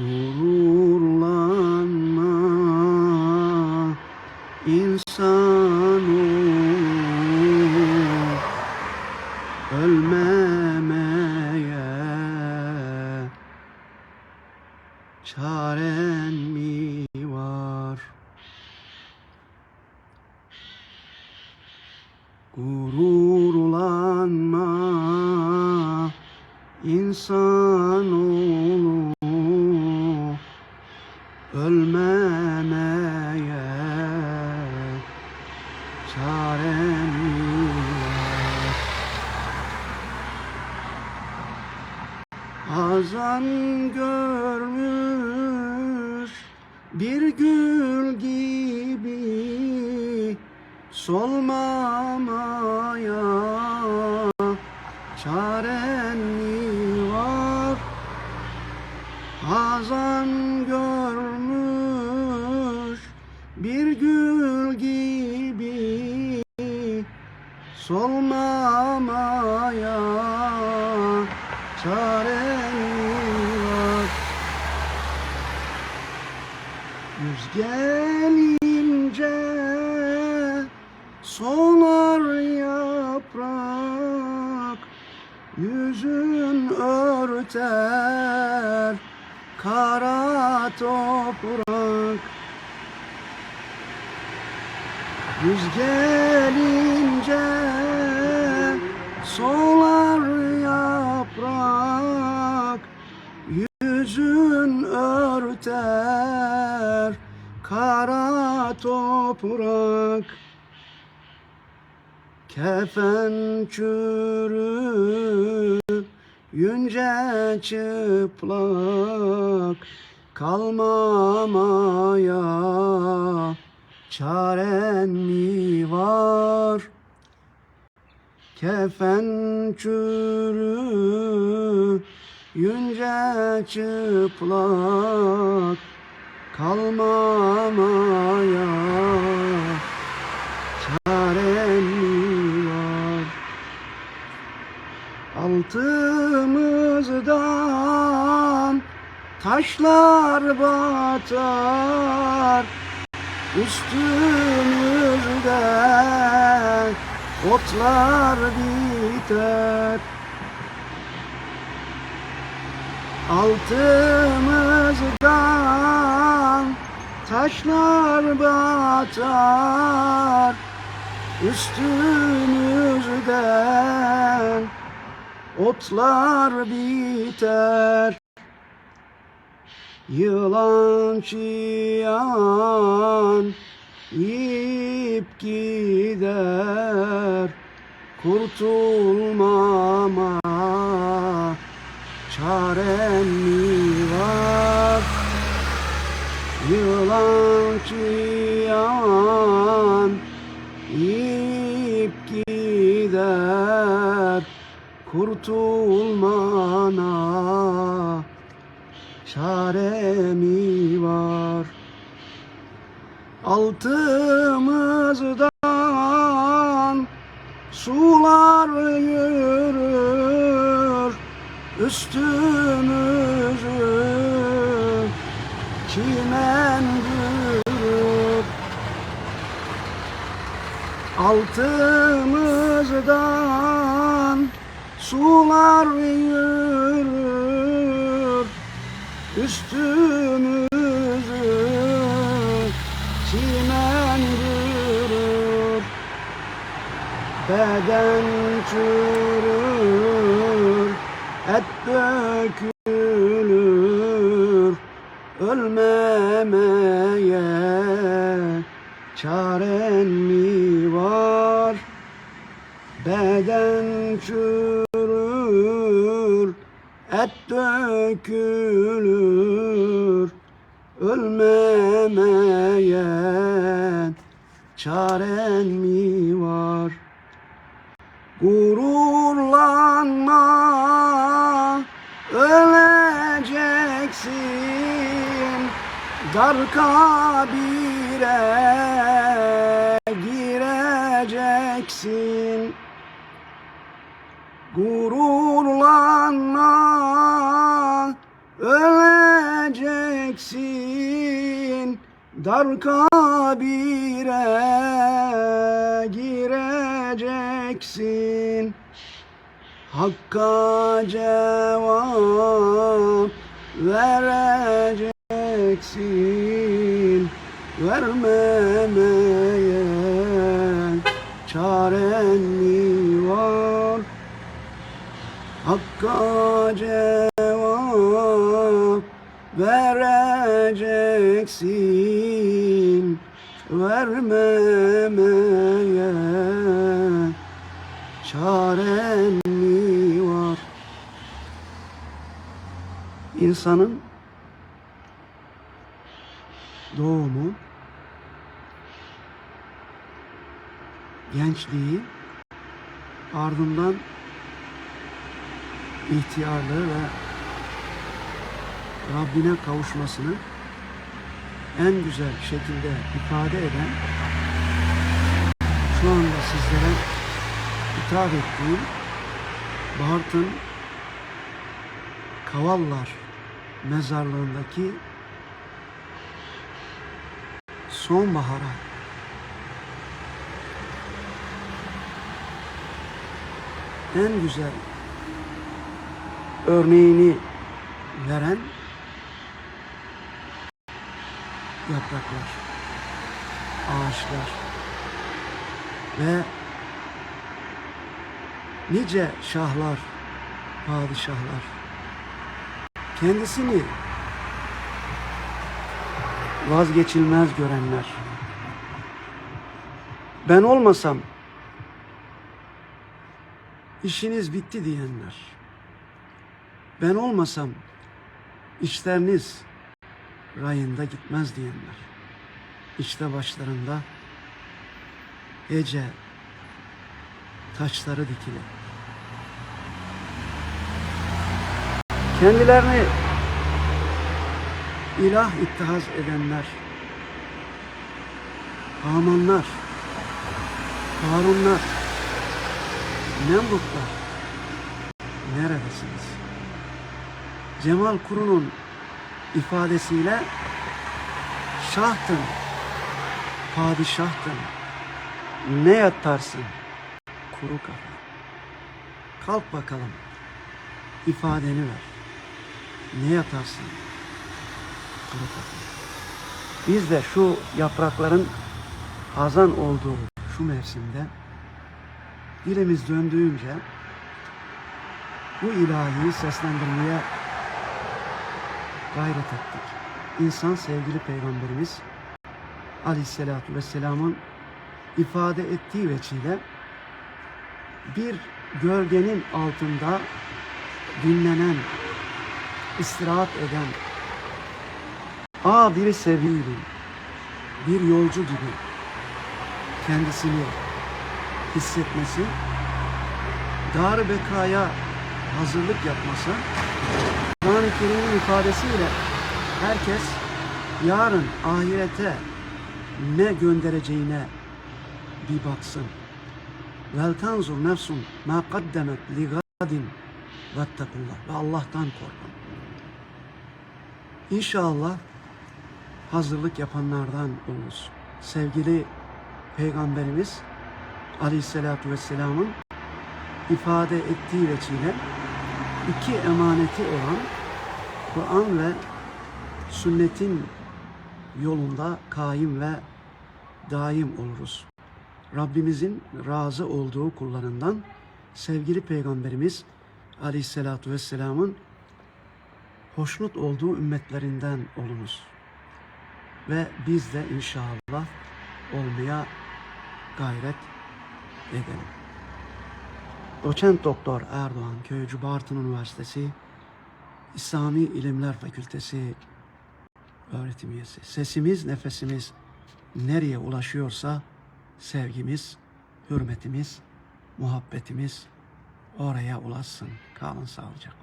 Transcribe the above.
Gururlanma insanoğlu ölmemeye çaren mi var? Gururlanma var? Hazan görmüş bir gül gibi solmamaya çaren mi var? Hazan görmüş solmamaya çaren var. Yüz gelince solar yaprak Yüzün örter kara toprak Yüz gelince solar yaprak Yüzün örter kara toprak Kefen çürüyünce çıplak kalmamaya çaren mi? Kefen çürüyünce çıplak kalmamaya çaren mi var? Altımızdan taşlar batar Üstümüzde otlar biter. Altımızdan taşlar batar. Üstümüzden otlar biter. Yılan çiyan yiyip gider Kurtulmama çaren mi var? Yılan çiyan yiyip gider Kurtulmana çare mi var? Altımızdan sular yürür Üstümüzü çimen yürür Altımızdan sular yürür Üstümüzü Beden çürür, et dökülür Ölmemeye çaren mi var? Beden çürür, et dökülür Ölmemeye çaren mi var? Gururlanma öleceksin. Dar kabire gireceksin. Gururlanma öleceksin. Dar kabire gireceksin Hakka cevap vereceksin. Vermemeye çaren mi var? Hakka cevap vereceksin. Vermemeye çaren mi var? İnsanın doğumu gençliği ardından ihtiyarlığı ve Rabbine kavuşmasını en güzel şekilde ifade eden şu anda sizlere hitap ettiğim Bartın Kavallar mezarlığındaki sonbahara. En güzel örneğini veren yapraklar, ağaçlar ve nice şahlar, padişahlar kendisini vazgeçilmez görenler ben olmasam işiniz bitti diyenler ben olmasam işleriniz rayında gitmez diyenler. İşte başlarında ece taçları dikili. Kendilerini ilah ittihaz edenler, Hamanlar, Harunlar, Nemrutlar, neredesiniz? Cemal Kuru'nun ifadesiyle şahtın, padişahtın, ne yatarsın kuru kafa. Kalk bakalım, ifadeni ver. Ne yatarsın. Biz de şu yaprakların hazan olduğu şu mevsimde dilimiz döndüğünce bu ilahiyi seslendirmeye gayret ettik. İnsan sevgili peygamberimiz aleyhissalatu vesselamın ifade ettiği veçile bir gölgenin altında dinlenen, istirahat eden a bir sevgili, bir yolcu gibi kendisini hissetmesi, dar bekaya hazırlık yapması Kur'an-ı Kerim'in ifadesiyle herkes yarın ahirete ne göndereceğine bir baksın. Vel tanzur nefsun ma kaddemet li gadin vettakullah ve Allah'tan korkun. İnşallah hazırlık yapanlardan oluruz. Sevgili Peygamberimiz Aleyhisselatü Vesselam'ın ifade ettiği veçile iki emaneti olan Kur'an ve sünnetin yolunda kaim ve daim oluruz. Rabbimizin razı olduğu kullarından sevgili Peygamberimiz Aleyhisselatü Vesselam'ın hoşnut olduğu ümmetlerinden olunuz. Ve biz de inşallah olmaya gayret edelim. Doçent Doktor Erdoğan Köycü Bartın Üniversitesi İslami İlimler Fakültesi öğretim üyesi. Sesimiz, nefesimiz nereye ulaşıyorsa sevgimiz, hürmetimiz, muhabbetimiz oraya ulaşsın. Kalın sağlıcakla.